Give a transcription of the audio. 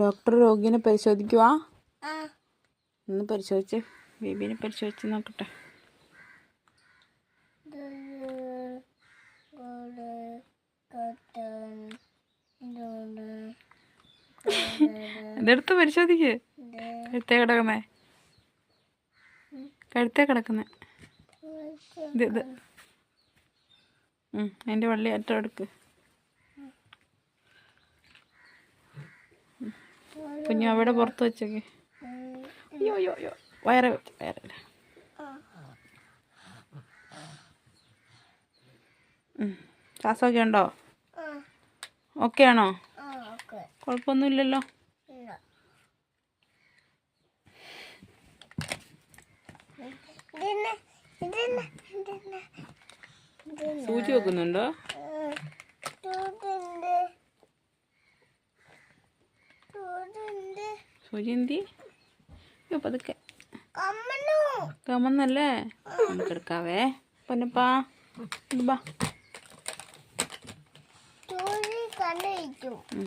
Doctor രോഗിനെ പരിശോധിക്കുവാ? ഒന്ന് പരിശോധിച്ച്. ബേബീനെ പരിശോധിച്ച് നോക്കട്ടെ. ഇതെടുത്ത് പരിശോധിക്ക്. കഴുത്തേ കിടക്കുന്നേ. കഴുത്തേ കിടക്കുന്നേ. ഇത് ഇത്. ഉം, അതിന്റെ വള്ളി അറ്റം എടുക്ക്. കുഞ്ഞു അവിടെ പുറത്ത് വെച്ചേക്ക്. അയ്യോ അയ്യോ അയ്യോ. വയറ് വയറ വയറില്ല ശ്വാസമൊക്കെ ഉണ്ടോ? ഓക്കെ ആണോ? കുഴപ്പമൊന്നുമില്ലല്ലോ. സൂചി വെക്കുന്നുണ്ടോ? ചൂടുണ്ട് സൂചി എന്തി അയ്യോ പതുക്കെ. കമന്നല്ലേ നമുക്ക് എടുക്കാവേ പൊന്നപ്പാ ബാ കണ്ടിരിക്കും ഉം.